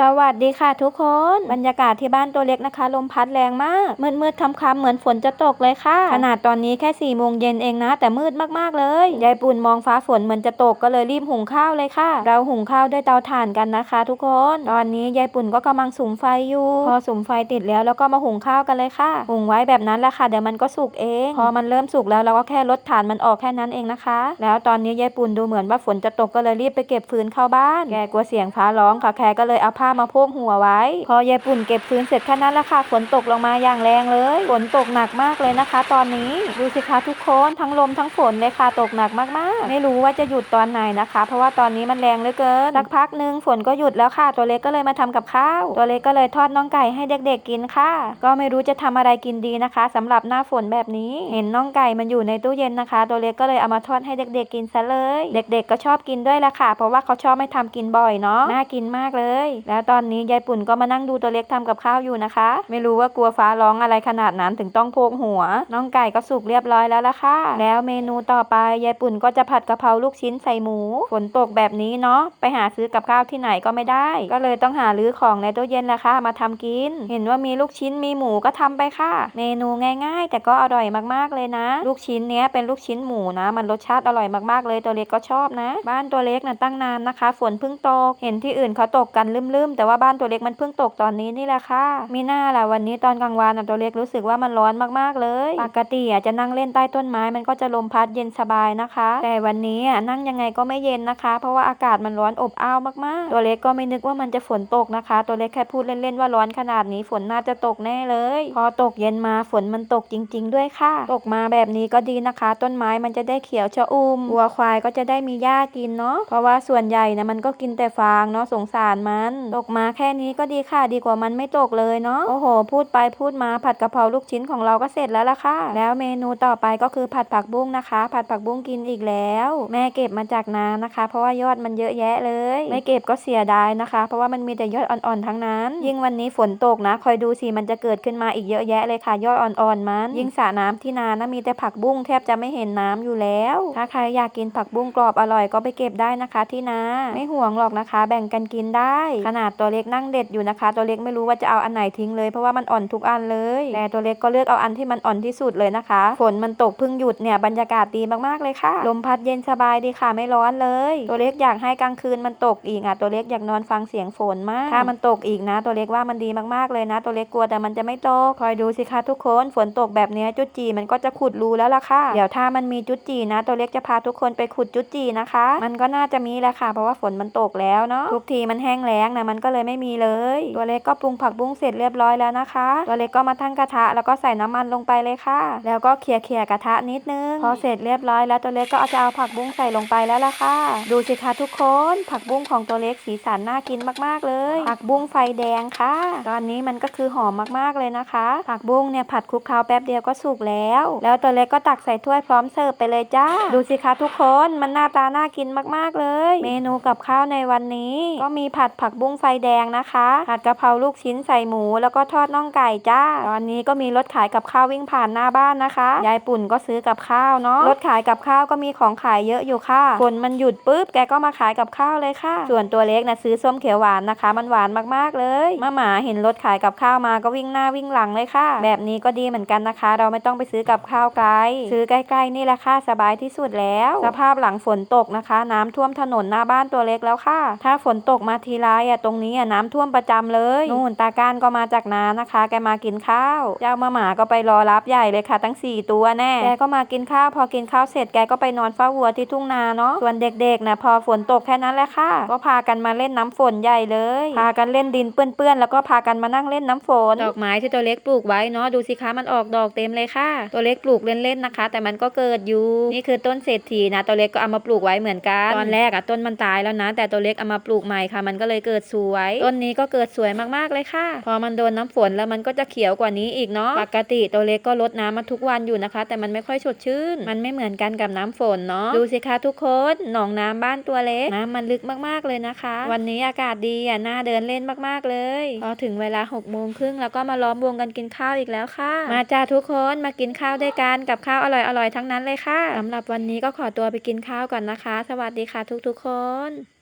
สวัสดีค่ะทุกคนบรรยากาศที่บ้านตัวเล็กนะคะ ลมพัดแรงมากมืดมืดๆค่ำๆเหมือนฝนจะตกเลยค่ะ ขนาดตอนนี้แค่4ี่โมงเย็นเองนะ แต่มืดมากๆเลยยายปุ่นมองฟ้าฝนเหมือนจะตกก็เลยรีบหุงข้าวเลยค่ะ เราหุงข้าวด้วยเตาถ่านกันนะคะ ทุกคน ตอนนี้ยายปุ่นก็กำลังสุมไฟอยู่ พอสุมไฟติดแล้วแล้วก็มาหุงข้าวกันเลยค่ะ หุงไว้แบบนั้นแหละค่ะเดี๋ยวมันก็สุกเอง พอมันเริ่มสุกแล้วเราก็แค่ลดถ่านมันออกแค่นั้นเองนะคะ แล้วตอนนี้ยายปุ่นดูเหมือนว่าฝนจะตกก็เลยรีบไปเก็บฟืนเข้าบ้านแกกลัวเสียงฟ้าร้องค่ะแกก็เลยเอาผ้ามาโพกหัวไว้ พอยายปุ่นเก็บฟืนเสร็จแค่นั้นแหละค่ะฝนตกลงมาอย่างแรงเลยฝนตกหนักมากเลยนะคะ ตอนนี้ดูสิคะทุกคนทั้งลมทั้งฝนเลยค่ะตกหนักมากๆ ไม่รู้ว่าจะหยุดตอนไหนนะคะ เพราะว่าตอนนี้มันแรงเหลือเกินสักพักหนึ่งฝนก็หยุดแล้วค่ะ ตัวเล็กก็เลยมาทำกับข้าว ตัวเล็กก็เลยทอดน้องไก่ให้เด็กๆกินค่ะ ก็ไม่รู้จะทำอะไรกินดีนะคะสำหรับหน้าฝนแบบนี้ เห็นน้องไก่มันอยู่ในตู้เย็นนะคะ ตัวเล็กก็เลยเอามาทอดให้เด็กๆกินซะเลย เด็ก ๆ ก็ชอบกินด้วยละค่ะ เพราะว่าเขาชอบไม่ทำกินบ่อยเนาะน่ากินมากเลยแล้วและตอนนี้ยายปุ่นก็มานั่งดูตัวเล็กทำกับข้าวอยู่นะคะ ไม่รู้ว่ากลัวฟ้าร้องอะไรขนาดนั้นถึงต้องโพกหัว น้องไก่ก็สุกเรียบร้อยแล้วละค่ะ แล้วเมนูต่อไปยายปุ่นก็จะผัดกะเพราลูกชิ้นใส่หมู ฝนตกแบบนี้เนาะไปหาซื้อกับข้าวที่ไหนก็ไม่ได้ ก็เลยต้องหาลื้อของในตู้เย็นละค่ะ มาทำกิน เห็นว่ามีลูกชิ้นมีหมูก็ทำไปค่ะ เมนูง่าย ๆ แต่ก็อร่อยมากๆเลยนะ ลูกชิ้นเนี้ยเป็นลูกชิ้นหมูนะ มันรสชาติอร่อยมากๆเลยตัวเล็กก็ชอบนะ บ้านตัวเล็กน่ะตั้งนานนะคะ ฝนเพิ่งตกเห็นที่อื่นเขาตกกันลืมๆแต่ว่าบ้านตัวเล็กมันเพิ่งตกตอนนี้นี่แหละค่ะ มีหน้าล่ะวันนี้ตอนกลางวันนตัวเล็กรู้สึกว่ามันร้อนมากๆเลย ปกติอะจะนั่งเล่นใต้ต้นไม้มันก็จะลมพัดเย็นสบายนะคะ แต่วันนี้อะนั่งยังไงก็ไม่เย็นนะคะ เพราะว่าอากาศมันร้อนอบอ้าวมากๆ ตัวเล็กก็ไม่นึกว่ามันจะฝนตกนะคะ ตัวเล็กแค่พูดเล่นๆว่าร้อนขนาดนี้ฝนน่าจะตกแน่เลย พอตกเย็นมาฝนมันตกจริง ๆ ด้วยค่ะ ตกมาแบบนี้ก็ดีนะคะ ต้นไม้มันจะได้เขียวชอุ่มวัวควายก็จะได้มีหญ้ากินเนาะเพราะว่าส่วนใหญ่นะมันก็กินแต่ฟางเนาะสงสารมันตกมาแค่นี้ก็ดีค่ะดีกว่ามันไม่ตกเลยเนาะโอ้โห พูดไปพูดมาผัดกะเพราลูกชิ้นของเราก็เสร็จแล้วล่ะค่ะ แล้วเมนูต่อไปก็คือผัดผักบุ้งนะคะ ผัดผักบุ้งกินอีกแล้ว แม่เก็บมาจากนานะคะ เพราะว่ายอดมันเยอะแยะเลย ไม่เก็บก็เสียดายนะคะ เพราะว่ามันมีแต่ยอดอ่อนๆทั้งนั้น ยิ่งวันนี้ฝนตกนะ คอยดูสิมันจะเกิดขึ้นมาอีกเยอะแยะเลยค่ะ ยอดอ่อนๆมัน ยิ่งสระน้ำที่นานะมีแต่ผักบุ้งแทบจะไม่เห็นน้ำอยู่แล้ว ถ้าใครอยากกินผักบุ้งกรอบอร่อยก็ไปเก็บได้นะคะ ที่นาไม่ห่วงหรอกนะคะ แบ่งกันกินได้ขนาดตัวเล็กนั่งเด็ดอยู่นะคะ ตัวเล็กไม่รู้ว่าจะเอาอันไหนทิ้งเลยเพราะว่ามันอ่อนทุกอันเลยแต่ตัวเล็กก็เลือกเอาอันที่มันอ่อนที่สุดเลยนะคะ ฝนมันตกเพิ่งหยุดเนี่ยบรรยากาศดีมากๆเลยค่ะ ลมพัดเย็นสบายดีค่ะไม่ร้อนเลย ตัวเล็กอยากให้กลางคืนมันตกอีกอะตัวเล็กอยากนอนฟังเสียงฝนมาก ถ้ามันตกอีกนะ ตัวเล็กว่ามันดีมากๆเลยนะ ตัวเล็กกลัวแต่มันจะไม่ตกคอยดูสิคะทุกคน ฝนตกแบบนี้จุดจีมันก็จะขุดรูแล้วล่ะค่ะ เดี๋ยวถ้ามันมีจุดจีนะ ตัวเล็กจะพาทุกคนไปขุดจุดจีนะคะ มันก็น่าจะมีแหละค่ะ เพราะว่าฝนมันตกแล้วเนาะทุกทีมันแห้งแล้งนะมันก็เลยไม่มีเลย ตัวเล็กก็ปรุงผักบุ้งเสร็จเรียบร้อยแล้วนะคะ ตัวเล็กก็มาทั้งกระทะแล้วก็ใส่น้ำมันลงไปเลยค่ะ แล้วก็เขี่ยเขี่ยกระทะนิดนึง พอเสร็จเรียบร้อยแล้วตัวเล็กก็เอาจะเอาผักบุ้งใส่ลงไปแล้วล่ะค่ะ ดูสิคะทุกคน ผักบุ้งของตัวเล็กสีสันน่ากินมากๆเลย ผักบุ้งไฟแดงค่ะ ตอนนี้มันก็คือหอมมากๆเลยนะคะ ผักบุ้งเนี่ยผัดคลุกเคล้าแป๊บเดียวก็สุกแล้ว แล้วตัวเล็กก็ตักใส่ถ้วยพร้อมเสิร์ฟไปเลยจ้า ดูสิคะทุกคน มันหน้าตาน่ากินมากๆเลย เมนูกับข้าวในวันนี้ ก็มีผัดผักบุ้งไฟแดงนะคะผัดกะเพราลูกชิ้นใส่หมู แล้วก็ทอดน่องไก่จ้า ตอนนี้ก็มีรถขายกับข้าววิ่งผ่านหน้าบ้านนะคะ ยายปุ่นก็ซื้อกับข้าวเนาะ รถขายกับข้าวก็มีของขายเยอะอยู่ค่ะ ฝนมันหยุดปุ๊บแกก็มาขายกับข้าวเลยค่ะ ส่วนตัวเล็กนะซื้อส้มเขียวหวานนะคะ มันหวานมากๆเลยมาหมาเห็นรถขายกับข้าวมาก็วิ่งหน้าวิ่งหลังเลยค่ะ แบบนี้ก็ดีเหมือนกันนะคะ เราไม่ต้องไปซื้อกับข้าวไกล ซื้อใกล้ๆนี่แหละค่ะสบายที่สุดแล้ว สภาพหลังฝนตกนะคะ น้ำท่วมถนนหน้าบ้านตัวเล็กแล้วค่ะ ถ้าฝนตกมาทีไรอะตรงนี้อะน้ำท่วมประจำเลยนู่นตาการก็มาจากนานะคะ แกมากินข้าวเจ้ามาหมาก็ไปรอรับใหญ่เลยค่ะ ทั้ง 4 ตัวแน่แกก็มากินข้าวพอกินข้าวเสร็จแกก็ไปนอนเฝ้าวัวที่ทุ่งนาเนาะส่วนเด็กๆนะพอฝนตกแค่นั้นแหละค่ะ ก็พากันมาเล่นน้ำฝนใหญ่เลย พากันเล่นดินเปื้อนๆแล้วก็พากันมานั่งเล่นน้ำฝนดอกไม้ที่ตัวเล็กปลูกไว้เนาะดูสิคะมันออกดอกเต็มเลยค่ะ ตัวเล็กปลูกเล่นๆนะคะ แต่มันก็เกิดอยู่นี่คือต้นเศรษฐีนะตัวเล็กก็เอามาปลูกไว้เหมือนกันตอนแรกอะต้นมันตายแล้วนะ แต่ตัวเล็กเอามาปลูกใหม่ค่ะ มันก็เลยเกิดสวย ต้นนี้ก็เกิดสวยมากๆเลยค่ะ พอมันโดนน้ำฝนแล้วมันก็จะเขียวกว่านี้อีกเนาะ ปกติตัวเล็กก็รดน้ำมาทุกวันอยู่นะคะ แต่มันไม่ค่อยสดชื่น มันไม่เหมือนกันกับน้ำฝนเนาะ ดูสิคะทุกคน หนองน้ำบ้านตัวเล็กน้ำมันลึกมากๆเลยนะคะ วันนี้อากาศดีอะน่าเดินเล่นมากๆเลย พอถึงเวลา6กโมงครึ่งแล้วก็มาล้อมวงกันกินข้าวอีกแล้วค่ะ มาจ้าทุกคนมากินข้าวด้วยกันกับข้าวอร่อยๆทั้งนั้นเลยค่ะสำหรับวันนี้ก็ขอตัวไปกินข้าวก่อนนะคะ สวัสดีค่ะทุกๆคน